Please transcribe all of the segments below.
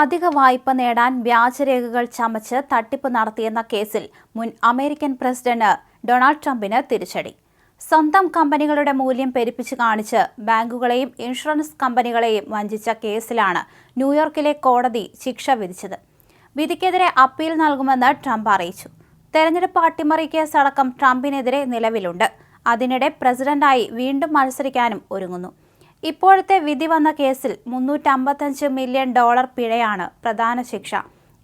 അധിക വായ്പ നേടാൻ വ്യാജരേഖകൾ ചമച്ച് തട്ടിപ്പ് നടത്തിയെന്ന കേസിൽ മുൻ അമേരിക്കൻ പ്രസിഡന്റ് ഡൊണാൾഡ് ട്രംപിന് തിരിച്ചടി. സ്വന്തം കമ്പനികളുടെ മൂല്യം പെരുപ്പിച്ച് കാണിച്ച് ബാങ്കുകളെയും ഇൻഷുറൻസ് കമ്പനികളെയും വഞ്ചിച്ച കേസിലാണ് ന്യൂയോർക്കിലെ കോടതി ശിക്ഷ വിധിച്ചത്. വിധിക്കെതിരെ അപ്പീൽ നൽകുമെന്ന് ട്രംപ് അറിയിച്ചു. തെരഞ്ഞെടുപ്പ് അട്ടിമറി കേസടക്കം ട്രംപിനെതിരെ നിലവിലുണ്ട്. അതിനിടെ പ്രസിഡന്റായി വീണ്ടും മത്സരിക്കാനും ഒരുങ്ങുന്നു. ഇപ്പോഴത്തെ വിധി വന്ന കേസിൽ മുന്നൂറ്റമ്പത്തഞ്ച് മില്യൺ ഡോളർ പിഴയാണ് പ്രധാന ശിക്ഷ.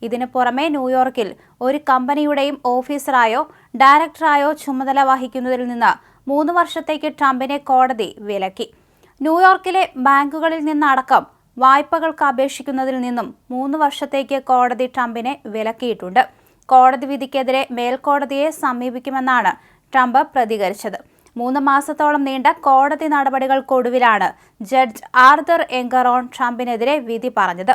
ഇതിനു പുറമെ ന്യൂയോർക്കിൽ ഒരു കമ്പനിയുടെയും ഓഫീസറായോ ഡയറക്ടറായോ ചുമതല വഹിക്കുന്നതിൽ നിന്ന് മൂന്ന് വർഷത്തേക്ക് ട്രംപിനെ കോടതി വിലക്കി. ന്യൂയോർക്കിലെ ബാങ്കുകളിൽ നിന്നടക്കം വായ്പകൾക്ക് അപേക്ഷിക്കുന്നതിൽ നിന്നും മൂന്ന് വർഷത്തേക്ക് കോടതി ട്രംപിനെ വിലക്കിയിട്ടുണ്ട്. കോടതി വിധിക്കെതിരെ മേൽക്കോടതിയെ സമീപിക്കുമെന്നാണ് ട്രംപ് പ്രതികരിച്ചത്. മൂന്ന് മാസത്തോളം നീണ്ട കോടതി നടപടികൾക്കൊടുവിലാണ് ജഡ്ജ് ആർദർ എങ്കറോൺ ട്രംപിനെതിരെ വിധി പറഞ്ഞത്.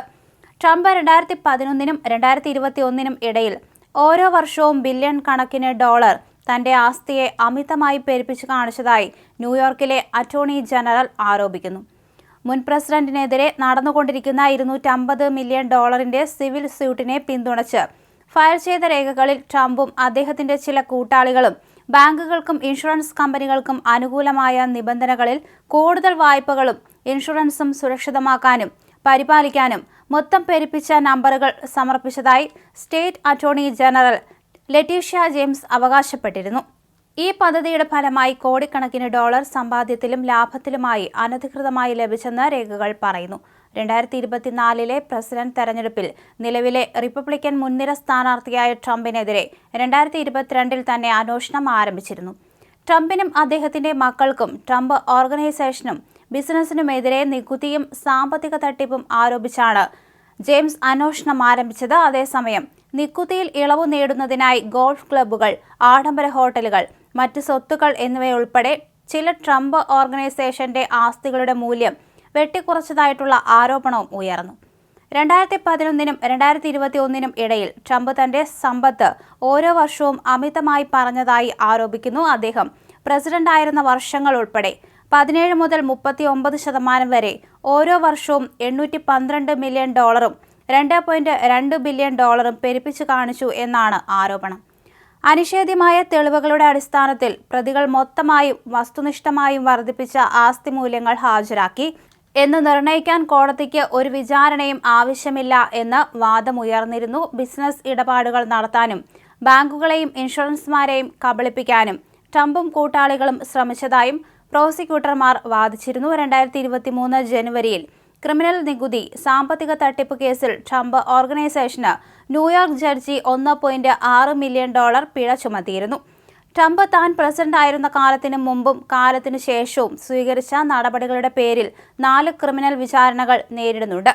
ട്രംപ് രണ്ടായിരത്തി പതിനൊന്നിനും രണ്ടായിരത്തി ഇരുപത്തി ഒന്നിനും ഇടയിൽ ഓരോ വർഷവും ബില്യൺ കണക്കിന് ഡോളർ തന്റെ ആസ്തിയെ അമിതമായി പെരുപ്പിച്ചു കാണിച്ചതായി ന്യൂയോർക്കിലെ അറ്റോർണി ജനറൽ ആരോപിക്കുന്നു. മുൻ പ്രസിഡന്റിനെതിരെ നടന്നുകൊണ്ടിരിക്കുന്ന ഇരുന്നൂറ്റമ്പത് മില്യൺ ഡോളറിന്റെ സിവിൽ സ്യൂട്ടിനെ പിന്തുണച്ച് ഫയൽ ചെയ്ത രേഖകളിൽ ട്രംപും അദ്ദേഹത്തിന്റെ ചില കൂട്ടാളികളും ബാങ്കുകൾക്കും ഇൻഷുറൻസ് കമ്പനികൾക്കും അനുകൂലമായ നിബന്ധനകളിൽ കൂടുതൽ വായ്പകളും ഇൻഷുറൻസും സുരക്ഷിതമാക്കാനും പരിപാലിക്കാനും മൊത്തം പെരുപ്പിച്ച നമ്പറുകൾ സമർപ്പിച്ചതായി state attorney general Letitia James അവകാശപ്പെട്ടിരുന്നു. ഈ പദ്ധതിയുടെ ഫലമായി കോടിക്കണക്കിന് ഡോളർ സമ്പാദ്യത്തിലും ലാഭത്തിലുമായി അനധികൃതമായി ലഭിച്ചെന്ന് രേഖകൾ പറയുന്നു. രണ്ടായിരത്തി ഇരുപത്തിനാലിലെ പ്രസിഡന്റ് തെരഞ്ഞെടുപ്പിൽ നിലവിലെ റിപ്പബ്ലിക്കൻ മുൻനിര സ്ഥാനാർത്ഥിയായ ട്രംപിനെതിരെ രണ്ടായിരത്തി ഇരുപത്തിരണ്ടിൽ തന്നെ അന്വേഷണം ആരംഭിച്ചിരുന്നു. ട്രംപിനും അദ്ദേഹത്തിന്റെ മക്കൾക്കും ട്രംപ് ഓർഗനൈസേഷനും ബിസിനസിനുമെതിരെ നികുതിയും സാമ്പത്തിക തട്ടിപ്പും ആരോപിച്ചാണ് ജെയിംസ് അന്വേഷണം ആരംഭിച്ചത്. അതേസമയം നികുതിയിൽ ഇളവ് നേടുന്നതിനായി ഗോൾഫ് ക്ലബ്ബുകൾ ആഡംബര ഹോട്ടലുകൾ മറ്റ് സ്വത്തുക്കൾ എന്നിവയുൾപ്പെടെ ചില ട്രംപ് ഓർഗനൈസേഷന്റെ ആസ്തികളുടെ മൂല്യം വെട്ടിക്കുറച്ചതായിട്ടുള്ള ആരോപണവും ഉയർന്നു. രണ്ടായിരത്തി പതിനൊന്നിനും രണ്ടായിരത്തി ഇരുപത്തി ഒന്നിനും ഇടയിൽ ട്രംപ് തന്റെ സമ്പത്ത് ഓരോ വർഷവും അമിതമായി പറഞ്ഞതായി ആരോപിക്കുന്നു അദ്ദേഹം. പ്രസിഡന്റായിരുന്ന വർഷങ്ങൾ ഉൾപ്പെടെ പതിനേഴ് മുതൽ മുപ്പത്തി ഒമ്പത് ശതമാനം വരെ ഓരോ വർഷവും എണ്ണൂറ്റി പന്ത്രണ്ട് മില്യൺ ഡോളറും രണ്ട് പോയിന്റ് രണ്ട് ബില്യൺ ഡോളറും പെരുപ്പിച്ചു കാണിച്ചു എന്നാണ് ആരോപണം. അനിഷേധ്യമായ തെളിവുകളുടെ അടിസ്ഥാനത്തിൽ പ്രതികൾ മൊത്തമായും വസ്തുനിഷ്ഠമായും വർദ്ധിപ്പിച്ച ആസ്തി മൂല്യങ്ങൾ ഹാജരാക്കി. എന്ന് നിർണയിക്കാൻ കോടതിക്ക് ഒരു വിചാരണയും ആവശ്യമില്ല എന്ന് വാദമുയർന്നിരുന്നു. ബിസിനസ് ഇടപാടുകൾ നടത്താനും ബാങ്കുകളെയും ഇൻഷുറൻസുമാരെയും കബളിപ്പിക്കാനും ട്രംപും കൂട്ടാളികളും ശ്രമിച്ചതായും പ്രോസിക്യൂട്ടർമാർ വാദിച്ചിരുന്നു. രണ്ടായിരത്തി ഇരുപത്തി മൂന്ന് ജനുവരിയിൽ ക്രിമിനൽ നികുതി സാമ്പത്തിക തട്ടിപ്പ് കേസിൽ ട്രംപ് ഓർഗനൈസേഷന് ന്യൂയോർക്ക് ജഡ്ജി ഒന്ന് പോയിന്റ് ആറ് മില്യൺ ഡോളർ പിഴ ചുമത്തിയിരുന്നു. ട്രംപ് താൻ പ്രസിഡന്റ് ആയിരുന്ന കാലത്തിനു മുമ്പും കാലത്തിനു ശേഷവും സ്വീകരിച്ച നടപടികളുടെ പേരിൽ നാല് ക്രിമിനൽ വിചാരണകൾ നേരിടുന്നുണ്ട്.